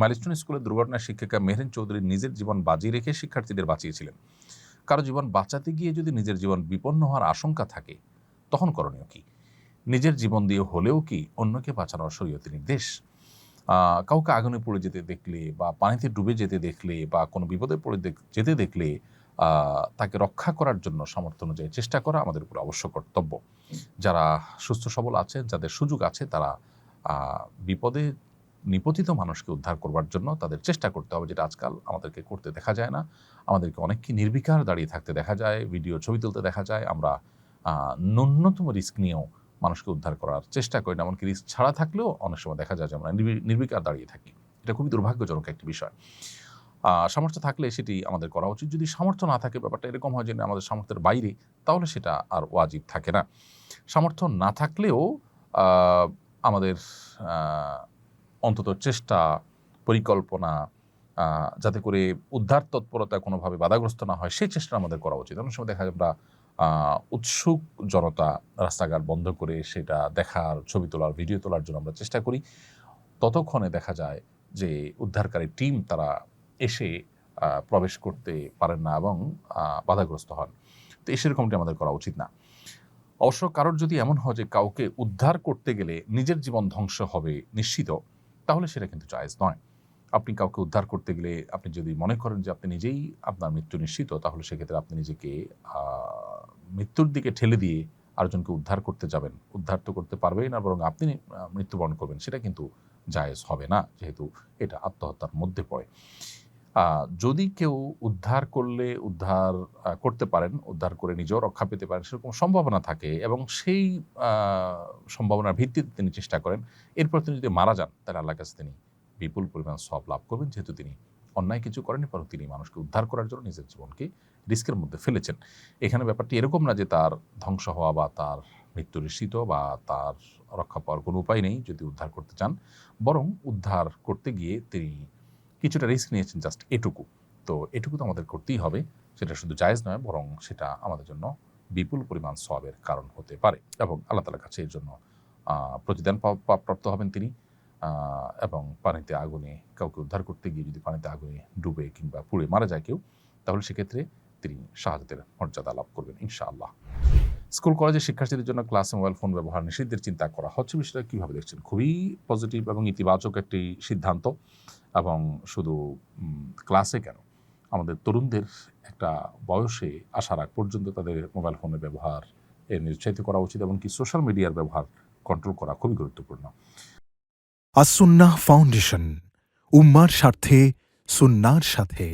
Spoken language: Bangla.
মাইলস্টোন স্কুলের দুর্ঘটনায় শিক্ষিকা মেহরিন চৌধুরী নিজের জীবন বাজি রেখে শিক্ষার্থীদের বাঁচিয়েছিলেন। কারও জীবন বাঁচাতে গিয়ে যদি নিজের জীবন বিপন্ন হওয়ার আশঙ্কা থাকে, তখন করণীয় কি? নিজের জীবন দিয়ে হলেও কি অন্যকে বাঁচানোর শরীয়তের নির্দেশ? কাউকে আগুনে পড়ে যেতে দেখলে বা পানিতে ডুবে যেতে দেখলে বা কোনো বিপদে পড়ে যেতে দেখলে তাকে রক্ষা করার জন্য সামর্থ্য অনুযায়ী চেষ্টা করা আমাদের উপর অবশ্য কর্তব্য। যারা সুস্থ সবল আছে যাদের সুযোগ আছে, তারা বিপদে নিপতিত মানুষকে উদ্ধার করবার জন্য তাদের চেষ্টা করতে হবে, যেটা আজকাল আমাদেরকে করতে দেখা যায় না। আমাদেরকে অনেককে নির্বিকার দাঁড়িয়ে থাকতে দেখা যায়, ভিডিও ছবি তুলতে দেখা যায়। আমরা ন্যূনতম রিস্ক নিয়েও মানুষকে উদ্ধার করার চেষ্টা করি না, এমনকি রিস্ক ছাড়া থাকলেও অনেক সময় দেখা যায় যে আমরা নির্বি- নির্বিকার দাঁড়িয়ে থাকি। এটা খুবই দুর্ভাগ্যজনক একটি বিষয়। সামর্থ্য থাকলে সেটি আমাদের করা উচিত। যদি সামর্থ্য না থাকে, ব্যাপারটা এরকম হয় যে আমাদের সামর্থ্যের বাইরে, তাহলে সেটা আর ওয়াজিব থাকে না। সামর্থ্য না থাকলেও আমাদের অন্তত চেষ্টা, পরিকল্পনা যাতে করে উদ্ধার তৎপরতা কোনোভাবে বাধাগ্রস্ত না হয়, সেই চেষ্টা আমাদের করা উচিত। অনেক সময় দেখা যায় আমরা উৎসুক জনতা রাস্তাঘাট বন্ধ করে সেটা দেখার, ছবি তোলার, ভিডিও তোলার জন্য আমরা চেষ্টা করি। ততক্ষণে দেখা যায় যে উদ্ধারকারী টিম তারা এসে প্রবেশ করতে পারেন না এবং বাধাগ্রস্ত হন। তো এই সেরকমটি আমাদের করা উচিত না। অবশ্য কারোর যদি এমন হয় যে কাউকে উদ্ধার করতে গেলে নিজের জীবন ধ্বংস হবে নিশ্চিত তাহলে সেটা কিন্তু জায়জ নয়। আপনি কাউকে উদ্ধার করতে গেলে আপনি যদি মনে করেন যে আপনি নিজেই আপনার মৃত্যু নিশ্চিত, তাহলে সেক্ষেত্রে আপনি নিজেকে মৃত্যুর দিকে ঠেলে দিয়ে আরেকজনকে উদ্ধার করতে যাবেন। উদ্ধার তো করতে পারবেই না, বরং আপনি মৃত্যুবরণ করবেন। সেটা কিন্তু জায়েজ হবে না, যেহেতু এটা আত্মহত্যার মধ্যে পড়ে। যদি কেউ উদ্ধার করলে, উদ্ধার করতে পারেন, উদ্ধার করে নিজেও রক্ষা পেতে পারেন, সেরকম সম্ভাবনা থাকে এবং সেই সম্ভাবনার ভিত্তিতে তিনি চেষ্টা করেন। এরপর তিনি যদি মারা যান, তাহলে আল্লাহ কাছে তিনি বিপুল পরিমাণ সব লাভ করবেন। যেহেতু তিনি অন্যায় কিছু করেনি বরং তিনি মানুষকে উদ্ধার করার জন্য নিজের জীবনকে রিস্কের মধ্যে ফেলেছেন। এখানে ব্যাপারটি এরকম না যে তার ধ্বংস হওয়া বা তার মৃত্যু নিশ্চিত বা তার রক্ষা পাওয়ার কোনো উপায় নেই যদি উদ্ধার করতে চান। বরং উদ্ধার করতে গিয়ে তিনি কিছুটা রিস্ক নিয়েছেন জাস্ট এটুকু। তো এটুকু তো আমাদের করতেই হবে, সেটা শুধু জায়েজ নয়, বরং সেটা আমাদের জন্য বিপুল পরিমাণ সবের কারণ হতে পারে এবং আল্লাহ তালার কাছে এর জন্য প্রতিদান প্রাপ্ত হবেন তিনি এবং পানিতে আগুনে কাউকে উদ্ধার করতে গিয়ে যদি পানিতে আগুনে ডুবে কিংবা পুড়ে মারা যায় কেউ, তাহলে সেক্ষেত্রে তিনি শাহাদাতের মর্যাদা লাভ করবেন, ইনশাআল্লাহ। স্কুল, কলেজের শিক্ষার্থীদের জন্য ক্লাসে মোবাইল ফোন ব্যবহার নিষিদ্ধের চিন্তা করা হচ্ছে। বিষয়টা কীভাবে দেখছেন? খুবই পজিটিভ এবং ইতিবাচক একটি সিদ্ধান্ত এবং শুধু ক্লাসে কেন? আমাদের তরুণদের একটা বয়সে আসার আগ পর্যন্ত তাদের মোবাইল ফোনের ব্যবহার এর নিরুৎসাহিত করা উচিত এমনকি সোশ্যাল মিডিয়ার ব্যবহার কন্ট্রোল করা খুবই গুরুত্বপূর্ণ। আসুন্নাহ ফাউন্ডেশন, উম্মার স্বার্থে, সুন্নার সাথে।